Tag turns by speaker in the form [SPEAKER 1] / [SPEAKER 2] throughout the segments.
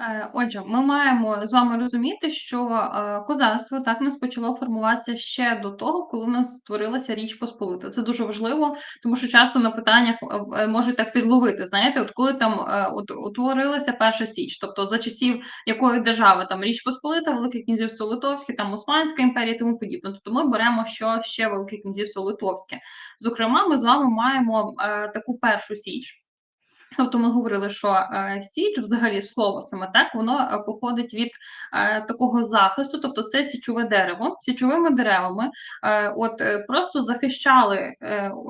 [SPEAKER 1] Е, отже, ми маємо з вами розуміти, що, е, козацтво так нас почало формуватися ще до того, коли у нас створилася Річ Посполита. Це дуже важливо, тому що часто на питаннях, е, можуть так підловити. Знаєте, от коли там, утворилася Перша Січ, тобто за часів якої держави там Річ Посполита, Велике Князівство Литовське, там Османська імперія і тому подібне. Тобто ми беремо що ще Велике Князівство Литовське. Зокрема, ми з вами маємо, таку Першу Січ. Тобто ми говорили, що е, січ, взагалі слово саме так, воно е, походить від е, такого захисту, тобто це січове дерево. Січовими деревами от просто захищали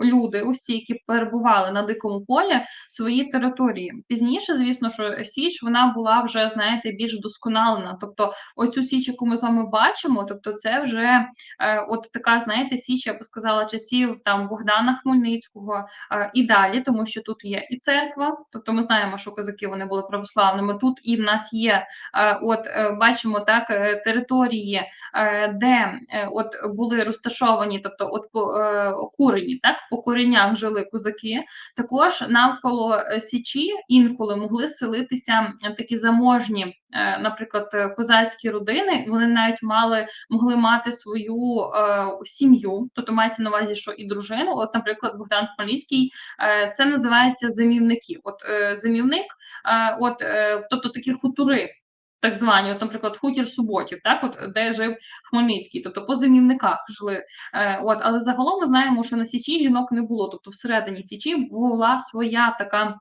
[SPEAKER 1] люди, усі, які перебували на дикому полі, свої території. Пізніше, звісно, що січ вона була вже, знаєте, більш вдосконалена. Тобто, оцю січ, яку ми з вами бачимо, тобто це вже от така, знаєте, січ, я би сказала, часів там Богдана Хмельницького і далі, тому що тут є і церква. Тобто ми знаємо, що козаки вони були православними. Тут і в нас є, е, от е, бачимо так, е, території, де от були розташовані, тобто от курені, так по коренях жили козаки. Також навколо Січі інколи могли селитися такі заможні. Наприклад, козацькі родини вони навіть мали могли мати свою е, сім'ю, тобто мається на увазі, що і дружину. От, наприклад, Богдан Хмельницький, е, це називається замівники от е, зимівник, е, от е, тобто такі хутори. Так звані, от, наприклад, хутір суботів, так от де жив Хмельницький, тобто по зимівниках жили. Е, от, але загалом ми знаємо, що на Січі жінок не було. Тобто, всередині Січі була своя така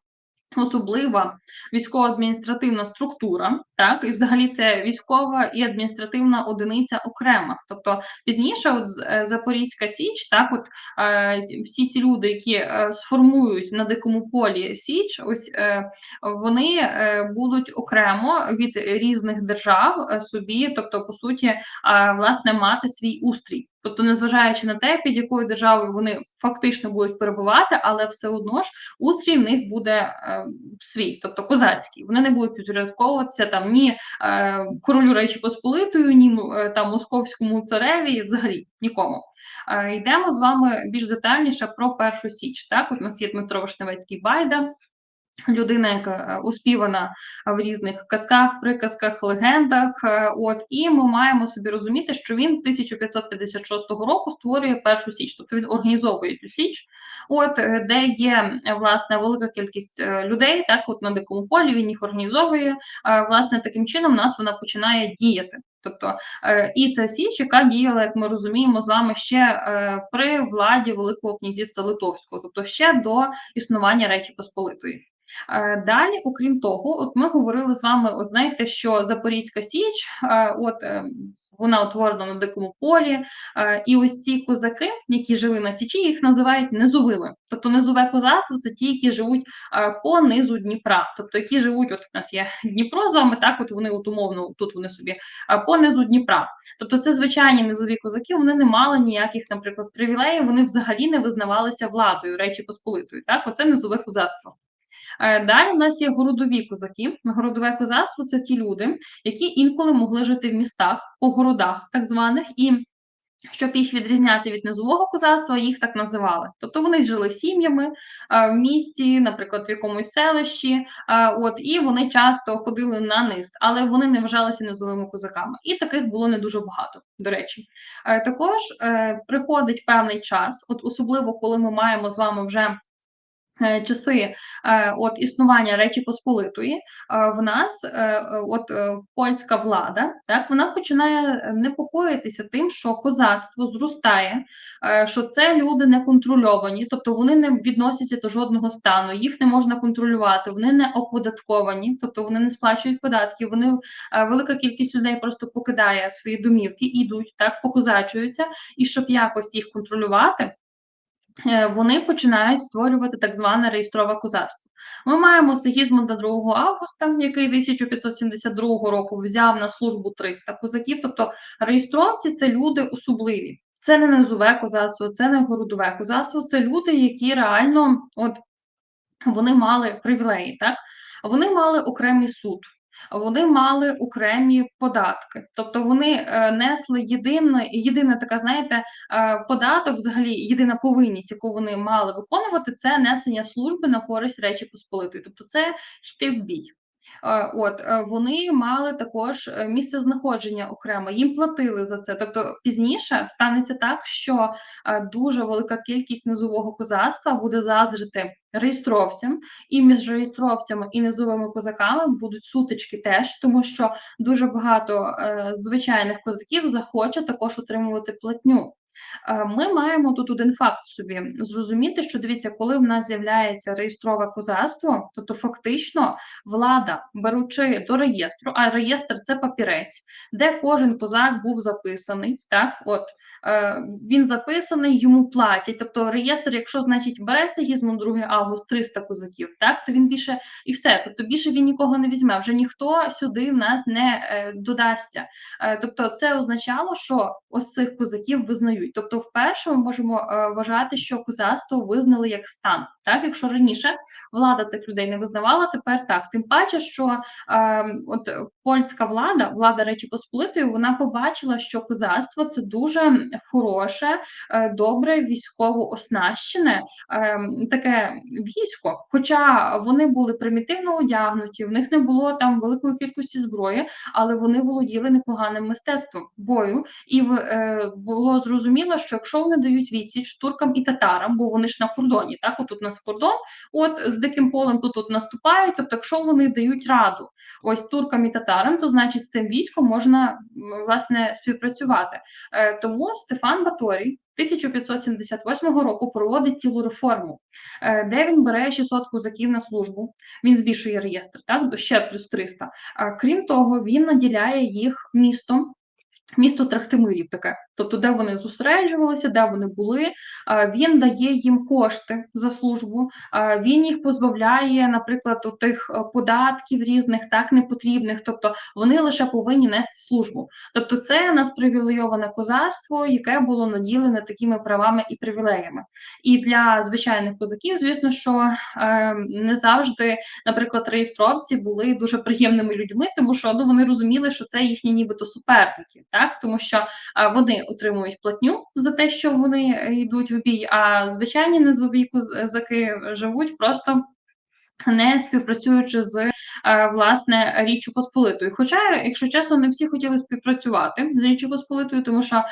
[SPEAKER 1] Особлива військово-адміністративна структура, так і взагалі це військова і адміністративна одиниця окрема. Тобто пізніше, от е, Запорізька Січ, так от е, всі ці люди, які е, сформують на дикому полі Січ, ось е, вони е, будуть окремо від різних держав е, собі, тобто, по суті, е, власне, мати свій устрій. Тобто, незважаючи на те, під якою державою вони фактично будуть перебувати, але все одно ж устрій в них буде е, свій, тобто козацький. Вони не будуть підпорядковуватися там ні е, королю Речі Посполитою, ні е, там московському цареві, взагалі нікому. Е, йдемо з вами більш детальніше про першу січ. Так, у нас є Дмитро Вишневецький Байда. Людина, яка е, успівана в різних казках, приказках, легендах. Е, от і ми маємо собі розуміти, що він 1556 року створює першу січ, тобто він організовує цю січ, от е, де є власне велика кількість людей. Так, от на дикому полі він їх організовує. Власне, таким чином у нас вона починає діяти. Тобто і ця січ, яка діяла, як ми розуміємо, з вами ще при владі Великого князівства Литовського, тобто ще до існування Речі Посполитої. Е, далі, окрім того, от ми говорили з вами, от знаєте, що Запорізька Січ, е, от е, вона утворена на дикому полі, і ось ці козаки, які жили на Січі, їх називають низовими. Тобто низове козацтво це ті, які живуть по низу Дніпра, тобто які живуть, от у нас є Дніпро з вами, так от вони от умовно тут вони собі по низу Дніпра. Тобто це звичайні низові козаки, вони не мали ніяких, наприклад, привілеїв, вони взагалі не визнавалися владою Речі Посполитої. Так, оце низове козацтво. Е, далі у нас є городові козаки. Городове козацтво це ті люди, які інколи могли жити в містах, по городах, так званих, і щоб їх відрізняти від низового козацтва, їх так називали. Тобто вони жили сім'ями е, в місті, наприклад, в якомусь селищі, е, от і вони часто ходили на низ, але вони не вважалися низовими козаками. І таких було не дуже багато. До речі, також приходить певний час, от особливо коли ми маємо з вами вже. Е, часи е, от існування Речі Посполитої е, в нас от польська влада, так вона починає непокоїтися тим, що козацтво зростає, що це люди не контрольовані, тобто вони не відносяться до жодного стану, їх не можна контролювати, вони не оподатковані, тобто вони не сплачують податки. Вони велика кількість людей просто покидає свої домівки, ідуть так, покозачуються, і щоб якось їх контролювати. Е, вони починають створювати так зване реєстрове козацтво. Ми маємо Сигізмунда 2 августа, який 1572 року взяв на службу 300 козаків. Тобто реєстровці це люди особливі. Це не низове козацтво, це не городове козацтво, це люди, які реально от вони мали привілеї. так? Вони мали окремий суд, вони мали окремі податки, тобто вони е, несли єдине, єдине така, знаєте, е, податок, взагалі єдина повинність, яку вони мали виконувати, це несення служби на користь Речі Посполитої, тобто це йти в бій. Е, от, е, вони мали також, е, місце знаходження окремо, їм платили за це. Тобто пізніше станеться так, що, дуже велика кількість низового козацтва буде заздрити реєстровцям, і між реєстровцями і низовими козаками будуть сутички теж, тому що дуже багато, звичайних козаків захоче також отримувати платню. Е, ми маємо тут один факт собі зрозуміти, що дивіться, коли в нас з'являється реєстрове козацтво, тобто фактично влада, беручи до реєстру, а реєстр це папірець, де кожен козак був записаний, так от. Е, він записаний, йому платять. Тобто реєстр, якщо значить бере Сигізмунд 2 август 300 козаків, так то він більше і все. Тобто більше він нікого не візьме. Вже ніхто сюди в нас не е, додасться. Тобто, це означало, що ось цих козаків визнають. Тобто, вперше ми можемо е, вважати, що козацтво визнали як стан. Так, якщо раніше влада цих людей не визнавала, тепер так. Тим паче, що е, от польська влада, влада Речі Посполитої, вона побачила, що козацтво це дуже хороше, е, добре військово оснащене е, таке військо. Хоча вони були примітивно одягнуті, в них не було там великої кількості зброї, але вони володіли непоганим мистецтвом бою, і е, було зрозуміло, що якщо вони дають відсіч туркам і татарам, бо вони ж на кордоні, так отут у нас кордон, от з диким полем тут, тут наступають. Тобто, якщо вони дають раду ось туркам і татарам, то значить з цим військом можна власне співпрацювати. Тому Стефан Баторій 1578 року проводить цілу реформу, е, де він бере 600 козаків на службу. Він збільшує реєстр, так ще плюс 300. Крім того, він наділяє їх містом. Місто Трахтимирів таке, тобто, де вони зустрічувалися, де вони були. Він дає їм кошти за службу, він їх позбавляє, наприклад, у тих е, податків різних, так непотрібних. Тобто вони лише повинні нести службу. Тобто, це нас привілейоване козацтво, яке було наділене такими правами і привілеями. І для звичайних козаків, звісно, що е, не завжди, наприклад, реєстровці були дуже приємними людьми, тому що ну вони розуміли, що це їхні, нібито суперники так тому що вони отримують платню за те, що вони йдуть в бій, а звичайні низові козаки живуть просто не співпрацюючи з е, власне Річчю Посполитою. Хоча, якщо чесно, не всі хотіли співпрацювати з Річчю Посполитою, тому що е,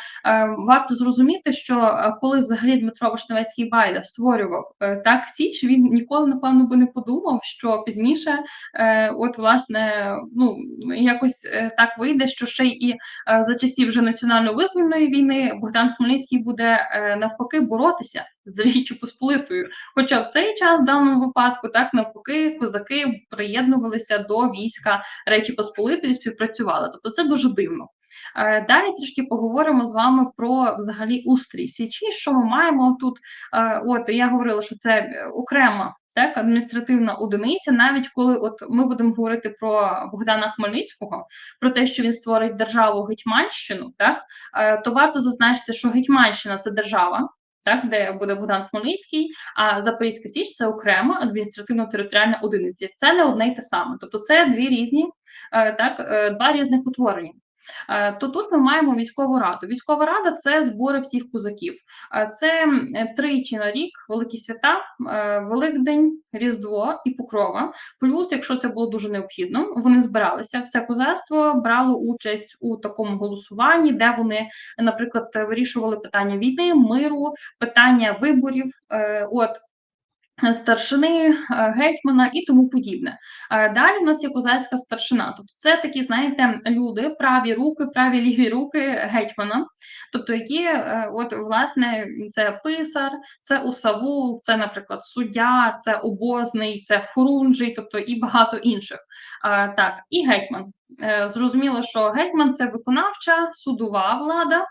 [SPEAKER 1] варто зрозуміти, що е, коли взагалі Дмитро Вишневецький Байда створював е, так Січ, він ніколи напевно би не подумав, що пізніше, е, от власне, ну якось е, так вийде, що ще і е, за часів вже національно-визвольної війни Богдан Хмельницький буде е, навпаки боротися з Річчю Посполитою. Хоча в цей час в даному випадку так навпаки козаки приєднувалися до війська Речі Посполитої, співпрацювали. Тобто це дуже дивно. Е, далі трішки поговоримо з вами про взагалі устрій Січі. Що ми маємо тут? Е, от я говорила, що це окрема так, адміністративна одиниця, навіть коли от ми будемо говорити про Богдана Хмельницького, про те, що він створить державу Гетьманщину, так е, то варто зазначити, що Гетьманщина це держава, так, де буде Богдан Хмельницький, а Запорізька Січ це окрема адміністративно-територіальна одиниця. Це не одне й те саме. Тобто це дві різні, е, так, е, два різних утворення. Е, то тут ми маємо військову раду. Військова рада це збори всіх козаків. Е, це тричі на рік, великі свята, е, Великдень, Різдво і Покрова. Плюс, якщо це було дуже необхідно, вони збиралися. Все козацтво брало участь у такому голосуванні, де вони, наприклад, вирішували питання війни, миру, питання виборів. От Старшини, е, гетьмана і тому подібне. Е, далі в нас є козацька старшина. Тобто це такі, знаєте, люди, праві руки, праві ліві руки гетьмана, тобто які, е, от, власне, це писар, це усавул, це, наприклад, суддя, це обозний, це хорунжий, тобто і багато інших. Так, і гетьман. Зрозуміло, що гетьман це виконавча судова влада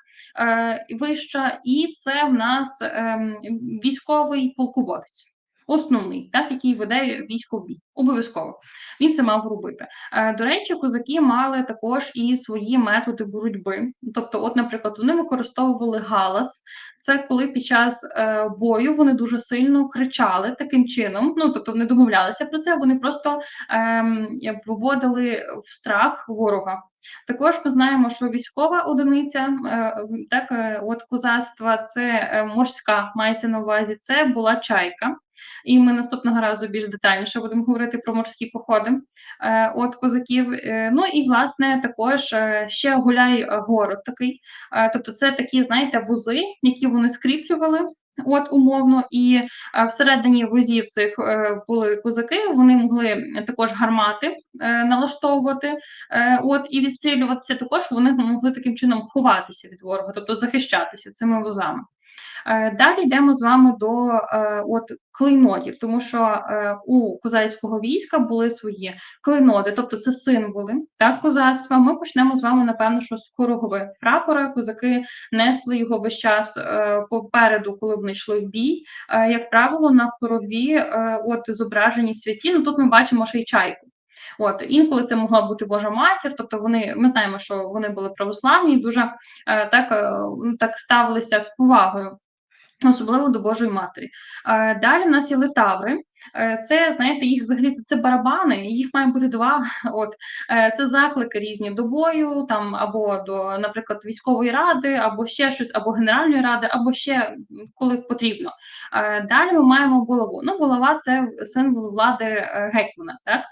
[SPEAKER 1] вища, і це в нас ем, військовий полководець основний, так, який веде військо в бій. Обов'язково він це мав робити. Е, до речі, козаки мали також і свої методи боротьби. Тобто, от, наприклад, вони використовували галас. Це коли під час е, бою вони дуже сильно кричали таким чином. Ну тобто вони домовлялися про це. Вони просто е, виводили в страх ворога. Також ми знаємо, що військова одиниця е, так, е, от козацтва це е, морська, мається на увазі, це була чайка. І ми наступного разу більш детальніше будемо говорити про морські походи от козаків. Ну і власне також ще гуляй город такий. Тобто, це такі, знаєте, вузи, які вони скріплювали. От умовно, і е, всередині возів цих е, були козаки. Вони могли також гармати е, налаштовувати, от і відстрілюватися. Також вони могли таким чином ховатися від ворога, тобто захищатися цими возами. Е, далі йдемо з вами до е, от клейнотів, тому що е, у козацького війська були свої клейноти, тобто це символи так, козацтва. Ми почнемо з вами, напевно, що з корогови прапора. Козаки несли його весь час попереду, коли вони йшли в бій. Як правило, на хорові от зображені святі. Ну тут ми бачимо ще й чайку. От інколи це могла бути Божа матір, тобто вони ми знаємо, що вони були православні, дуже е, так е, так ставилися з повагою Особливо до Божої Матері. Далі в нас є литаври. Е, це, знаєте, їх взагалі це, це барабани, їх має бути два. От е, Це заклики різні до бою, там або до, наприклад, військової ради, або ще щось, або Генеральної ради, або ще коли потрібно. Е, далі ми маємо булаву. Ну, булава це символ влади гетьмана. так?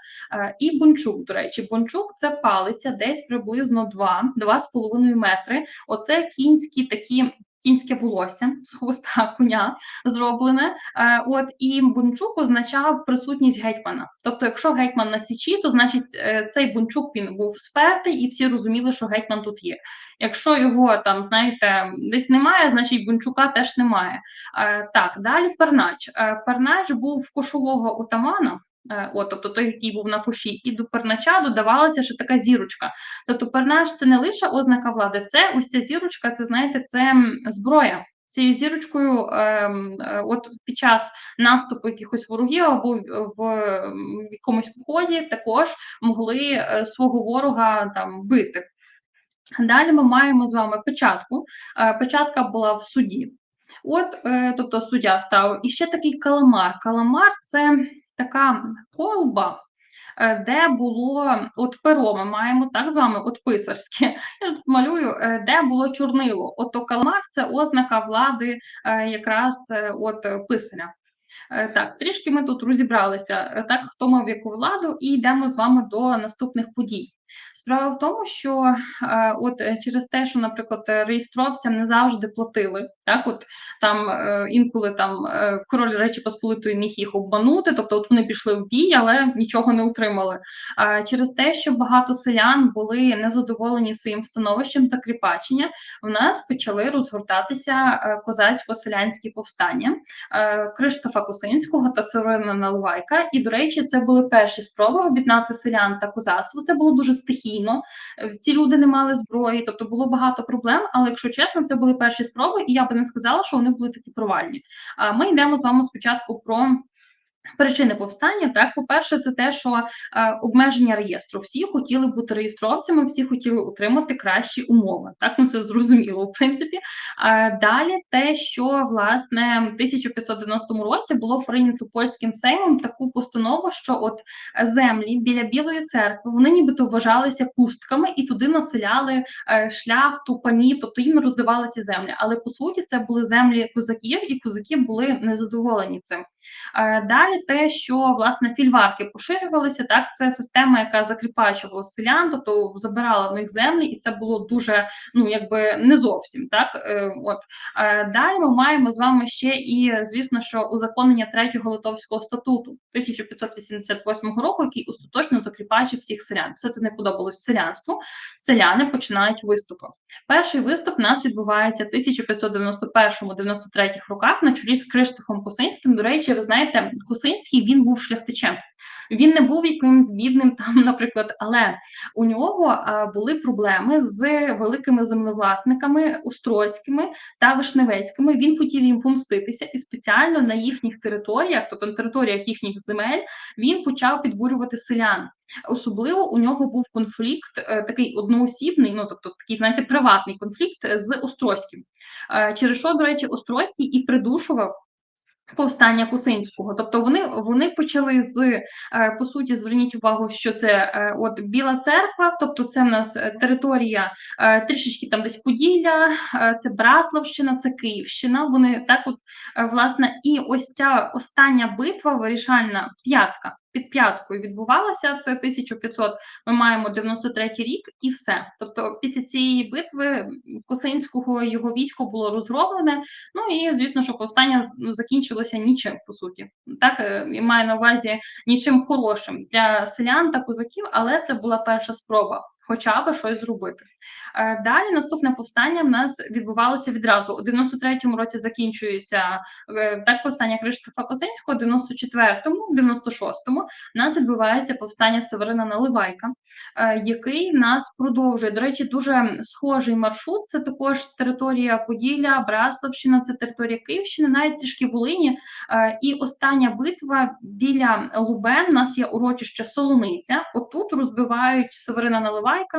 [SPEAKER 1] І бунчук, до речі, бунчук це палиця десь приблизно 2-2,5 метри. Оце кінські такі кінське волосся з хвоста коня зроблене. Е, от і бунчук означав присутність гетьмана. Тобто, якщо гетьман на січі, то значить е, цей бунчук він був спертий, і всі розуміли, що гетьман тут є. Якщо його там, знаєте, десь немає, значить бунчука теж немає. Е, так, далі пернач. Пернач був кошового отамана. Е, от, тобто той, який був на куші, і до пернача додавалася ще така зірочка. Тобто, пернач це не лише ознака влади, це ось ця зірочка, це знаєте, це зброя. Цією зірочкою, ем, е, от під час наступу якихось ворогів або в, якомусь поході, також могли е, свого ворога там бити. Далі ми маємо з вами печатку. Е, печатка була в суді. От, тобто суддя ставив. І ще такий каламар. Каламар це така колба, е, де було от перо, ми маємо так з вами, от писарське. Я тут малюю, е, де було чорнило. От каламар це ознака влади е, якраз от писаря. Так, трішки ми тут розібралися, так, хто мав яку владу, і йдемо з вами до наступних подій. Справа в тому, що е, от е, через те, що, наприклад, реєстровцям не завжди платили, так от там е, інколи там е, король Речі Посполитої міг їх обманути, тобто от вони пішли в бій, але нічого не отримали. Через те, що багато селян були незадоволені своїм становищем закріпачення, в нас почали розгортатися е, козацько-селянські повстання е, Криштофа Косинського та Сирина Наливайка. І, до речі, це були перші спроби об'єднати селян та козацтво. Це було дуже стихійно. Е, ці люди не мали зброї, тобто було багато проблем. Але якщо чесно, це були перші спроби, і я би не сказала, що вони були такі провальні. Ми йдемо з вами спочатку про Причини повстання, так, по-перше, це те, що е, обмеження реєстру. Всі хотіли бути реєстровцями, всі хотіли отримати кращі умови. Так, ну це зрозуміло, в принципі. Е, далі те, що власне в 1590 році було прийнято польським сеймом таку постанову, що от землі біля Білої церкви вони нібито вважалися пустками і туди населяли е, шляхту, пані, тобто їм роздавали ці землі. Але по суті це були землі козаків, і козаки були незадоволені цим. Е, далі те, що власне фільварки поширювалися, так це система, яка закріпачувала селян, тобто забирала в них землі, і це було дуже ну якби не зовсім так. Е, от е, далі ми маємо з вами ще і звісно, що узаконення третього литовського статуту 1588 року, який остаточно закріпачив всіх селян. Все це не подобалось селянству. Селяни починають виступи. Перший виступ у нас відбувається в 1591-93 роках на чолі з Криштофом Косинським. До речі, ви знаєте, Косинський він був шляхтичем. Він не був якимсь бідним там, наприклад, але у нього були проблеми з великими землевласниками Острозькими та Вишневецькими. Він хотів їм помститися, і спеціально на їхніх територіях, тобто на територіях їхніх земель, він почав підбурювати селян. Особливо у нього був конфлікт е, такий одноосібний, ну тобто такий, знаєте, приватний конфлікт з Острозьким. Е, через що, до речі, Острозький і придушував Повстання Кусинського, тобто вони вони почали з е, по суті, зверніть увагу, що це е, от Біла Церква, тобто це в нас е, територія трішечки там десь Поділля, це Браславщина, це Київщина. Вони так, от власне, і ось ця остання битва вирішальна п'ятка під п'яткою відбувалася. Це 1500, Ми маємо 93 рік, і все. Тобто, після цієї битви Косинського його військо було розроблене. Ну і звісно, що повстання закінчилося нічим по суті. Так е, і маю на увазі нічим хорошим для селян та козаків, але це була перша спроба хоча б щось зробити. Е, далі наступне повстання в нас відбувалося відразу. У 93-му році закінчується е, так повстання Криштофа Козинського, у 94-му, 96-му у нас відбувається повстання Северина Наливайка, е, який нас продовжує. До речі, дуже схожий маршрут. Це також територія Поділля, Браславщина, це територія Київщини, навіть трішки Волині. І остання битва біля Лубен. У нас є урочище Солониця. Отут розбивають Северина Наливайка. Лайка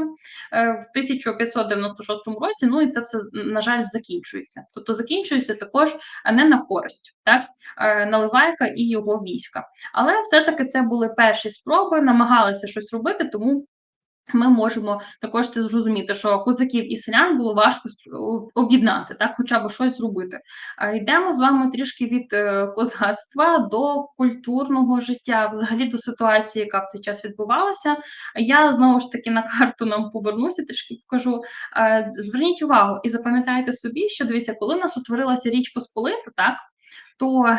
[SPEAKER 1] е, в 1596 році. Ну і це все на жаль закінчується. Тобто закінчується також не на користь, так е, Наливайка і його війська. Але все-таки це були перші спроби, намагалися щось робити, тому ми можемо також це зрозуміти, що козаків і селян було важко об'єднати, так, хоча б щось зробити. Йдемо з вами трішки від е, козацтва до культурного життя, взагалі до ситуації, яка в цей час відбувалася. Я знову ж таки на карту нам повернуся, трішки покажу. Зверніть увагу і запам'ятайте собі, що дивіться, коли в нас утворилася Річ Посполита, так то е,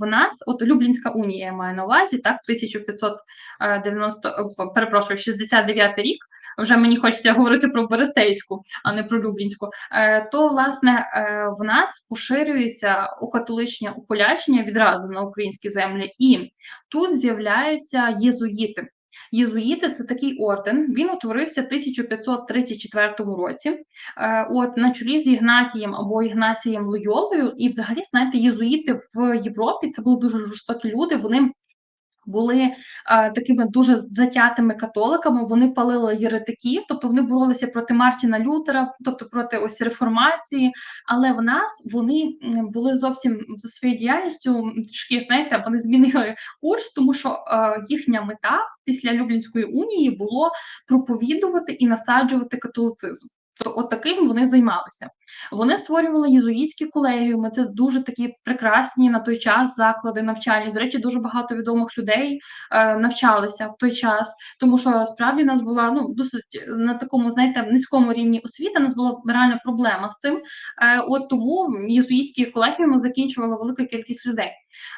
[SPEAKER 1] в нас, от Люблінська унія я маю на увазі, так, 1590, е, перепрошую, 69 рік, вже мені хочеться говорити про Берестейську, а не про Люблінську, е, то, власне, в нас поширюється окатоличне уполячення відразу на українські землі, і тут з'являються єзуїти. Єзуїти це такий орден. Він утворився в 1534 році. Е, от на чолі з Ігнатієм або Ігнасієм Лойолою. І, взагалі, знаєте, єзуїти в Європі це були дуже жорстокі люди. Вони були а, такими дуже затятими католиками. Вони палили єретиків, тобто вони боролися проти Мартіна Лютера, тобто проти ось реформації. Але в нас вони були зовсім за своєю діяльністю трішки, знаєте, вони змінили курс, тому що а, їхня мета після Люблінської унії було проповідувати і насаджувати католицизм. То от таким вони займалися. Вони створювали єзуїтські колегіуми. Це дуже такі прекрасні на той час заклади навчальні. До речі, дуже багато відомих людей е, навчалися в той час, тому що справді нас була ну досить на такому, знаєте, низькому рівні освіти. Нас була реальна проблема з цим. Е, от тому єзуїтські колегіуми закінчувала велика кількість людей.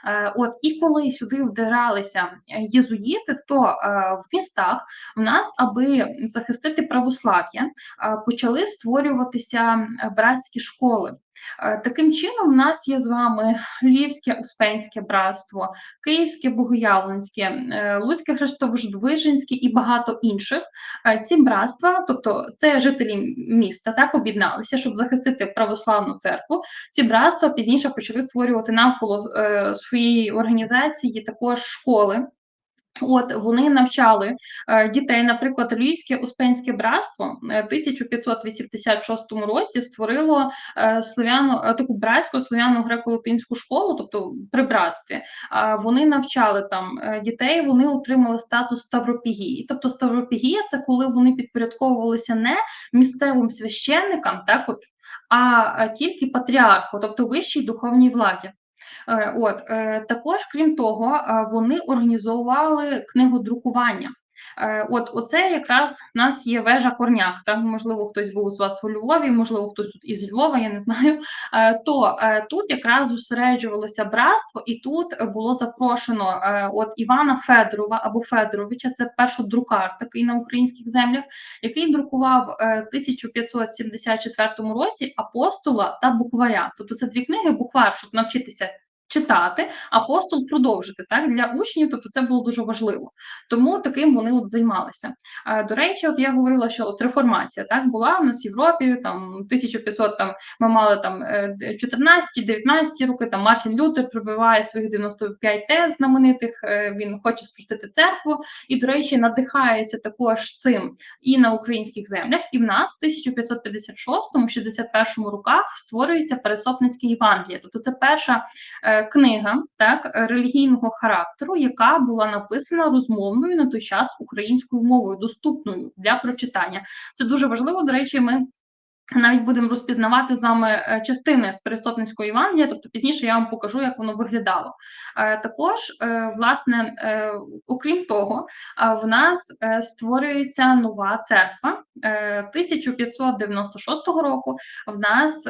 [SPEAKER 1] Е, от і коли сюди вдиралися єзуїти, то е, в містах в нас, аби захистити православ'я, е, почали створюватися братські школи. Е, таким чином, в нас є з вами Львівське Успенське братство, Київське Богоявленське, е, Луцьке Хрестовождвиженське і багато інших. Е, ці братства, тобто це жителі міста, так об'єдналися, щоб захистити православну церкву. Ці братства пізніше почали створювати навколо своєї організації також школи. От вони навчали е, дітей, наприклад, Львівське Успенське братство в 1586 році створило е, слов'яну е, таку братську слов'яну греко-латинську школу, тобто при братстві. Е, вони навчали там е, дітей, вони отримали статус Ставропігії. Тобто Ставропігія це коли вони підпорядковувалися не місцевим священникам, так от, а тільки патріарху, тобто вищій духовній владі. Е, от е, також, крім того, е, вони організовували книгодрукування. От оце якраз в нас є вежа корняк. Так, можливо, хтось був з вас у Львові, можливо, хтось тут із Львова, я не знаю. То тут якраз зосереджувалося братство, і тут було запрошено от Івана Федорова або Федоровича, це першодрукар такий на українських землях, який друкував в 1574 році апостола та букваря. Тобто це дві книги, буквар, щоб навчитися читати, апостол продовжити так для учнів, тобто це було дуже важливо. Тому таким вони от займалися. До речі, от я говорила, що от реформація так була в нас в Європі, там 1500 там ми мали там 14-19 е, роки. Там Мартін Лютер прибиває своїх 95 тез знаменитих. Е, він хоче спростити церкву, і, до речі, надихається також цим і на українських землях. І в нас в 1556-61 роках створюється Пересопницьке Євангеліє. Тобто це перша. Книга так релігійного характеру, яка була написана розмовною на той час українською мовою, доступною для прочитання. Це дуже важливо. До речі, ми навіть будемо розпізнавати з вами е, частини з Перестопницького Євангелія, тобто пізніше я вам покажу, як воно виглядало. Е, також, е, власне, окрім того, в нас створюється нова церква 1596 року. В нас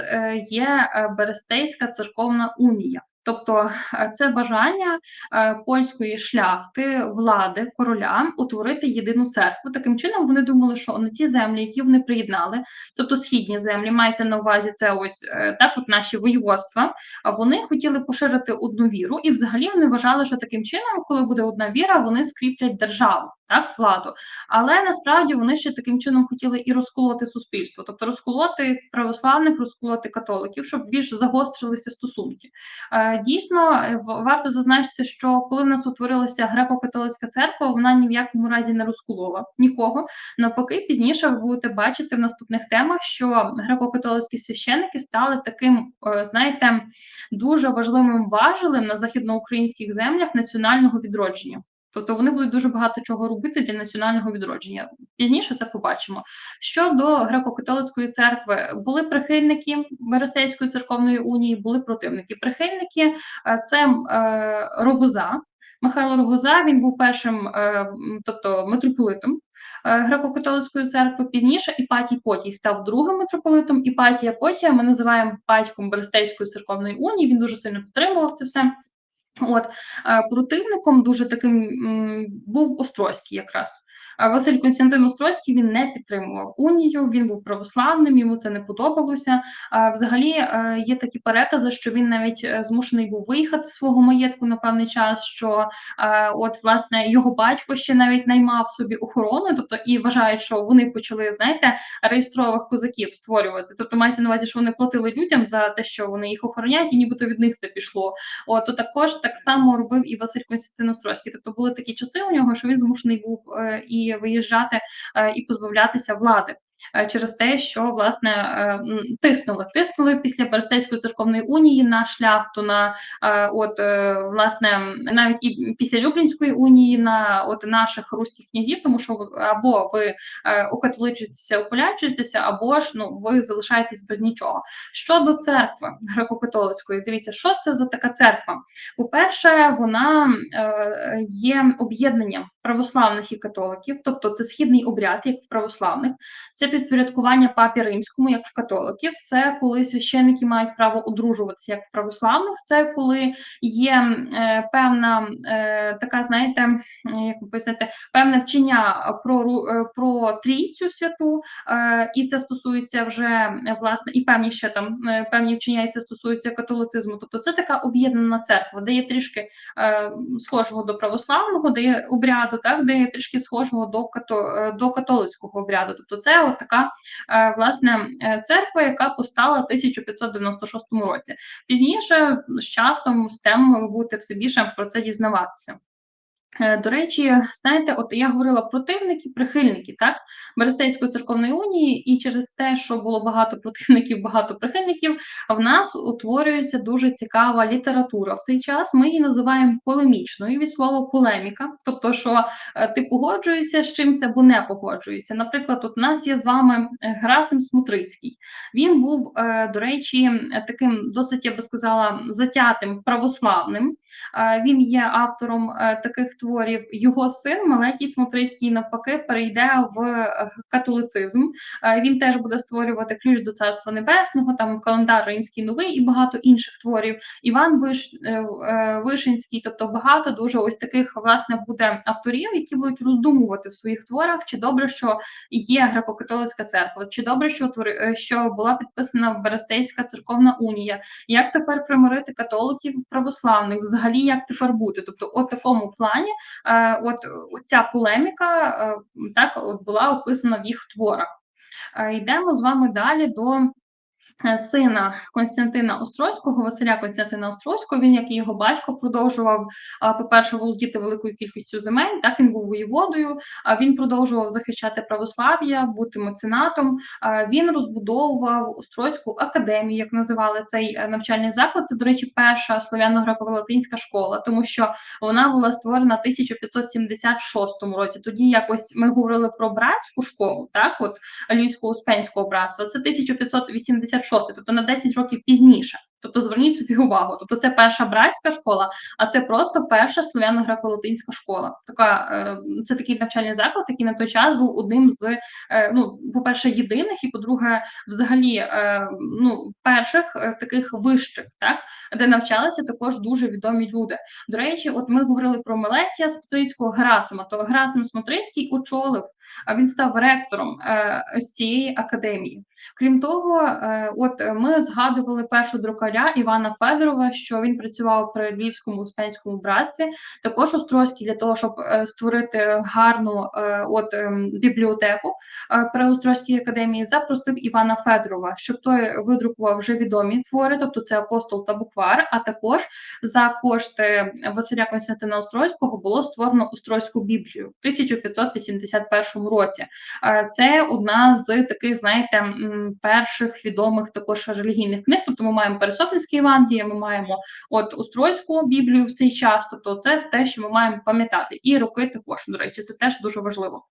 [SPEAKER 1] є Берестейська церковна унія. Тобто е, це бажання е, польської шляхти, влади, короля утворити єдину церкву. Таким чином вони думали, що на ці землі, які вони приєднали, тобто східні землі, мається на увазі це ось е, так, от наші воєводства. Вони хотіли поширити одну віру, і взагалі вони вважали, що таким чином, коли буде одна віра, вони скріплять державу так, владу. Але насправді вони ще таким чином хотіли і розколоти суспільство, тобто розколоти православних, розколоти католиків, щоб більш загострилися стосунки. Е, дійсно, е, варто зазначити, що коли в нас утворилася греко-католицька церква, вона ні в якому разі не розколола нікого. Навпаки, пізніше ви будете бачити в наступних темах, що греко-католицькі священники стали таким, е, знаєте, дуже важливим важелем на західноукраїнських землях національного відродження. Тобто вони будуть дуже багато чого робити для національного відродження. Пізніше це побачимо. Щодо греко-католицької церкви, були прихильники Берестейської церковної унії, були противники. Прихильники е, це е, Рогоза. Михайло Рогоза він був першим, е, тобто митрополитом греко-католицької церкви. Пізніше Іпатій Потій став другим митрополитом. Іпатія Потія ми називаємо батьком Берестейської церковної унії. Він дуже сильно підтримував це все. От противником дуже таким був Острозький якраз. Василь Константин Острозький він не підтримував унію, він був православним, йому це не подобалося. Взагалі е, є такі перекази, що він навіть е, змушений був виїхати з свого маєтку на певний час. Що е, от власне його батько ще навіть наймав собі охорону, тобто і вважають, що вони почали, знаєте, реєстрових козаків створювати. Тобто мається на увазі, що вони платили людям за те, що вони їх охороняють, і нібито від них це пішло. От то також так само робив і Василь Константин Острозький. Тобто були такі часи у нього, що він змушений був і виїжджати е, і позбавлятися влади. Е, через те, що власне е, тиснули, тиснули після Берестейської церковної унії на шляхту, на от власне навіть і після Люблінської унії на от наших руських князів, тому що або ви окатоличуєтеся, ополячуєтеся, або ж ну ви залишаєтесь без нічого. Щодо церкви греко-католицької, дивіться, що це за така церква? По-перше, вона є об'єднанням православних і католиків, тобто це східний обряд, як в православних, це підпорядкування папі римському, як в католиків. Це коли священники мають право одружуватися як в православних. Це коли є е, певна е, така, знаєте, як ви пояснити, певне вчення про е, про трійцю святу, е, і це стосується вже власне і певні ще там е, певні вчення, і це стосується католицизму. Тобто це така об'єднана церква, де є трішки е, схожого до православного, де є обряду так, де є трішки схожого до като, до католицького обряду. Тобто, це от така е, власне е, церква, яка постала в 1596 році. Пізніше з часом з темами будете все більше про це дізнаватися. Е, до речі, знаєте, от я говорила противники, прихильники так Берестейської церковної унії, і через те, що було багато противників, багато прихильників, в нас утворюється дуже цікава література. В цей час ми її називаємо полемічною від слова полеміка, тобто, що е, ти погоджуєшся з чимось або не погоджуєшся. Наприклад, от у нас є з вами е, Грасим Смотрицький. Він був, до речі, таким досить я би сказала затятим православним. Він є автором таких творів. Його син Малетій Смотрицький навпаки перейде в е, католицизм. Він теж буде створювати ключ до царства небесного, там календар римський новий і багато інших творів. Іван Виш, е, е, Вишинський, тобто багато дуже ось таких власне буде авторів, які будуть роздумувати в своїх творах, чи добре, що є греко-католицька церква, чи добре, що що була підписана Берестейська церковна унія. Як тепер примирити католиків православних? Взагалі, як тепер бути? Тобто, у такому плані Е, от ця полеміка е, так от була описана в їх творах. Е, йдемо з вами далі до сина Константина Острозького, Василя Константина Острозького, він, як і його батько, продовжував, по-перше, володіти великою кількістю земель. Так він був воєводою, він продовжував захищати православ'я, бути меценатом. Він розбудовував Острозьку академію, як називали цей е, навчальний заклад. Це, до речі, перша слов'яно-греко-латинська школа, тому що вона була створена в 1576 році. Тоді якось ми говорили про братську школу, так, от Львівського успенського братства. Це 1586 шостий, тобто на 10 років пізніше. Тобто зверніть собі увагу. Тобто це перша братська школа, а це просто перша слов'яно-греко-латинська школа. Така е, це такий навчальний заклад, який на той час був одним з е, ну, по-перше, єдиних, і по-друге, взагалі е, ну, перших таких вищих, так де навчалися також дуже відомі люди. До речі, от ми говорили про Мелетія Смотрицького Герасима. То Герасим Смотрицький очолив він став ректором е, цієї академії. Крім того, е, от ми згадували першу друкаря Івана Федорова, що він працював при Львівському успенському братстві, також Острозький для того, щоб е, створити гарну от ем, бібліотеку при Острозькій академії, запросив Івана Федорова, щоб той видрукував вже відомі твори, тобто це апостол та буквар. А також за кошти Василя Константина Острозького було створено Острозьку біблію в 1581 році. Це одна з таких, знаєте, перших відомих також релігійних книг. Тобто ми маємо Пересопницькі Євангеліє, ми маємо от Устройську Біблію в цей час. Тобто, це те, що ми маємо пам'ятати, і роки також до речі, це теж дуже важливо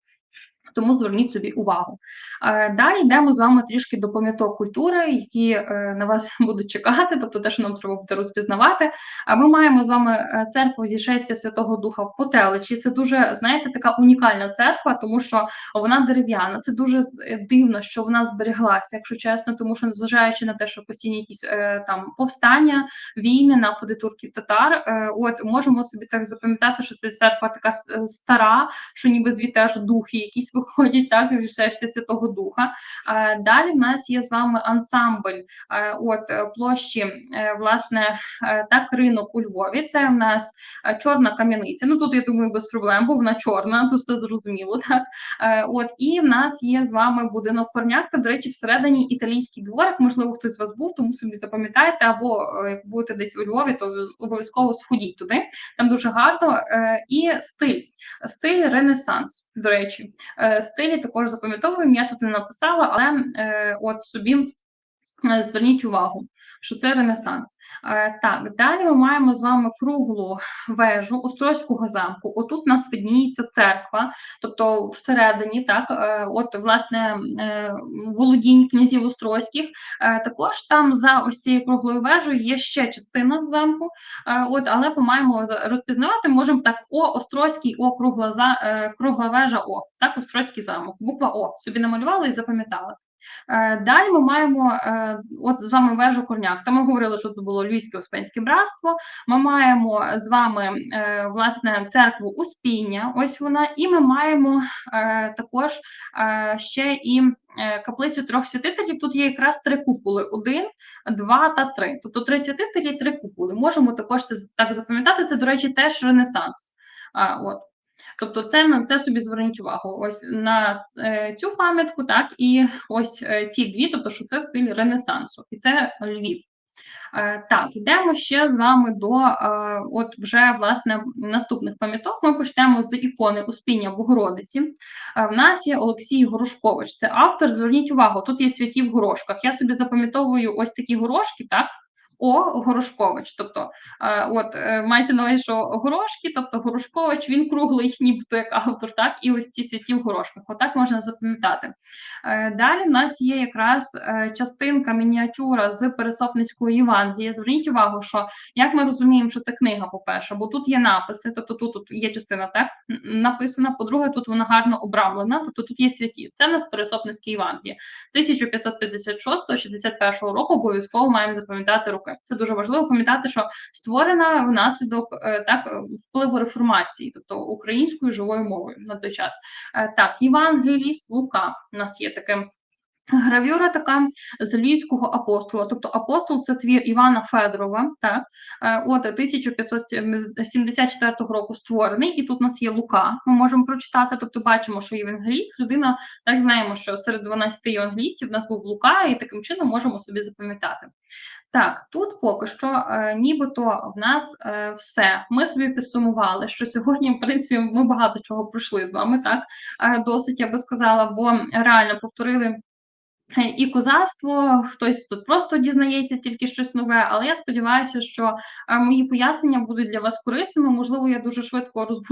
[SPEAKER 1] тому зверніть собі увагу. Е, далі йдемо з вами трішки до пам'яток культури, які е, на вас будуть чекати, тобто те, що нам треба буде розпізнавати. А ми маємо з вами е, церкву зішестя Святого Духа в Потеличі. Це дуже, знаєте, така унікальна церква, тому що вона дерев'яна. Це дуже дивно, що вона зберіглася, якщо чесно, тому що, незважаючи на те, що постійні якісь там повстання, війни, напади турків татар, от можемо собі так запам'ятати, що це церква така стара, що ніби звідти аж духи якісь виходять виходять так зі шерсті Святого Духа. Далі в нас є з вами ансамбль от е, площі, е, власне, е, так, ринок у Львові. Це в нас чорна кам'яниця. Ну тут я думаю, без проблем, бо вона чорна, тут все зрозуміло. Так от і в нас є з вами будинок Корняк. Та, до речі, всередині італійський дворик. Можливо, хтось з вас був, тому собі запам'ятайте, або як будете десь у Львові, то обов'язково сходіть туди. Там дуже гарно і стиль, стиль Ренесанс. До речі, стилі також запам'ятовуємо. Я тут не написала, але е, от собі е, зверніть увагу. Що це Ренесанс. Е, так, далі ми маємо з вами круглу вежу Острозького замку. Отут у нас видніється церква, тобто всередині, так, е, от, власне, е, володінь князів Острозьких. Е, також там за ось цією круглою вежею є ще частина замку, е, от, але ми маємо розпізнавати, можемо так, О, Острозький, О, кругла, е, кругла вежа, О, так, Острозький замок. Буква О. Собі намалювали і запам'ятали. Е, далі ми маємо е, от з вами вежу Корняк. Там ми говорили, що це було Львівське Успенське братство. Ми маємо з вами е, власне церкву Успіння. Ось вона, і ми маємо також ще і каплицю трьох святителів. Тут є якраз три куполи: один, два та три. Тобто три святителі, три куполи. Можемо також це так запам'ятати. Це, до речі, теж Ренесанс. От. Тобто, це на це собі зверніть увагу. Ось на е, цю пам'ятку, так і ось е, ці дві, тобто, що це стиль Ренесансу, і це Львів. Е, так, йдемо ще з вами до от вже власне наступних пам'яток. Ми почнемо з ікони Успіння Богородиці. В нас є Олексій Горошкович. Це автор. Зверніть увагу, тут є святі в горошках. Я собі запам'ятовую ось такі горошки, так? О Горошкович. Тобто, е, от е, мається на увазі, що Горошки, тобто Горошкович, він круглий, нібито як автор, так, і ось ці святі в горошках. Отак можна запам'ятати. Е, далі в нас є якраз частинка мініатюра з Перестопницької Євангелії. Зверніть увагу, що як ми розуміємо, що це книга, по-перше, бо тут є написи, тобто тут, тут є частина так написана. По-друге, тут вона гарно обрамлена, тобто тут є святі. Це в нас Перестопницьке Євангеліє. 1556-61 року обов'язково маємо запам'ятати роки. Це дуже важливо пам'ятати, що створена внаслідок е, так впливу реформації, тобто українською живою мовою на той час. Е, так, Євангеліст Лука у нас є таким Гравюра така з Львівського апостола. Тобто апостол це твір Івана Федорова, так, е, от 1574 року створений, і тут у нас є Лука. Ми можемо прочитати, тобто бачимо, що євангеліст, людина, так знаємо, що серед 12 євангелістів в нас був Лука, і таким чином можемо собі запам'ятати. Так, тут поки що е, нібито в нас е, все. Ми собі підсумували, що сьогодні, в принципі, ми багато чого пройшли з вами, так е, досить я би сказала, бо реально повторили. І козацтво, хтось тут просто дізнається тільки щось нове, але я сподіваюся, що мої пояснення будуть для вас корисними. Можливо, я дуже швидко розбу